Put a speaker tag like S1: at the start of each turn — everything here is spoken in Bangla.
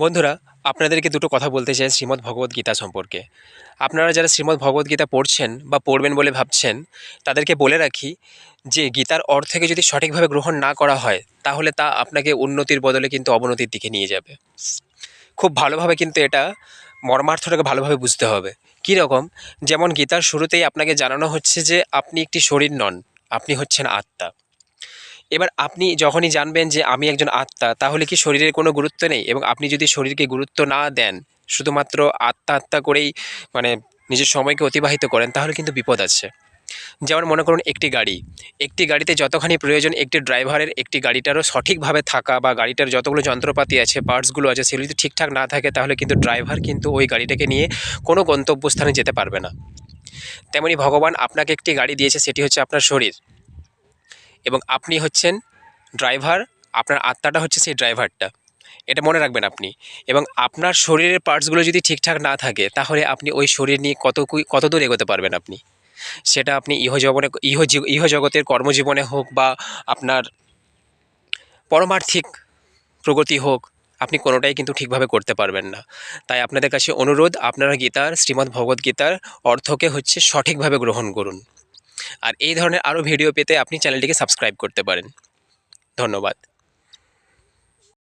S1: বন্ধুরা, আপনাদেরকে দুটো কথা বলতে চাই শ্রীমদ্ ভগবদ্ গীতা সম্পর্কে। আপনারা যারা শ্রীমদ্ ভগবদ্ গীতা পড়ছেন বা পড়বেন বলে ভাবছেন, তাদেরকে বলে রাখি যে গীতার অর্থকে যদি সঠিকভাবে গ্রহণ না করা হয়, তাহলে তা আপনাকে উন্নতির বদলে কিন্তু অবনতির দিকে নিয়ে যাবে। খুব ভালোভাবে কিন্তু এটা মর্মার্থটাকে ভালোভাবে বুঝতে হবে। কী রকম? যেমন গীতার শুরুতেই আপনাকে জানানো হচ্ছে যে আপনি একটি শরীর নন, আপনি হচ্ছেন আত্মা। এবার আপনি যখনই জানবেন যে আমি একজন আত্মা, তাহলে কি শরীরের কোনো গুরুত্ব নেই? এবং আপনি যদি শরীরকে গুরুত্ব না দেন, শুধুমাত্র আত্মা আত্মা করেই মানে নিজের সময়কে অতিবাহিত করেন, তাহলে কিন্তু বিপদ আছে। যেমন মনে করুন একটি গাড়ি, একটি গাড়িতে যতখানি প্রয়োজন একটি ড্রাইভারের, একটি গাড়িটারও সঠিকভাবে থাকা বা গাড়িটার যতগুলো যন্ত্রপাতি আছে, পার্টসগুলো আছে, সেগুলো যদি ঠিকঠাক না থাকে, তাহলে কিন্তু ড্রাইভার কিন্তু ওই গাড়িটাকে নিয়ে কোনো গন্তব্যস্থানে যেতে পারবে না। তেমনি ভগবান আপনাকে একটি গাড়ি দিয়েছে, সেটি হচ্ছে আপনার শরীর। এবং আপনি হচ্ছেন ড্রাইভার, আপনার আত্মাটা হচ্ছে সেই ড্রাইভারটা। এটা মনে রাখবেন আপনি। এবং আপনার শরীরের পার্টসগুলো যদি ঠিকঠাক না থাকে, তাহলে আপনি ওই শরীর নিয়ে কত কত দূর এগোতে পারবেন আপনি? সেটা আপনি ইহজীবনে, ইহ, ইহজগতের কর্মজীবনে হোক বা আপনার পরমার্থিক প্রগতি হোক, আপনি কোনোটাই কিন্তু ঠিকভাবে করতে পারবেন না। তাই আপনাদের কাছে অনুরোধ, আপনারা গীতার, শ্রীমদ্ ভগবদ্ গীতার অর্থকে হচ্ছে সঠিকভাবে গ্রহণ করুন। আর এই ধরনের আরও ভিডিও পেতে আপনি চ্যানেলটিকে সাবস্ক্রাইব করতে পারেন। ধন্যবাদ।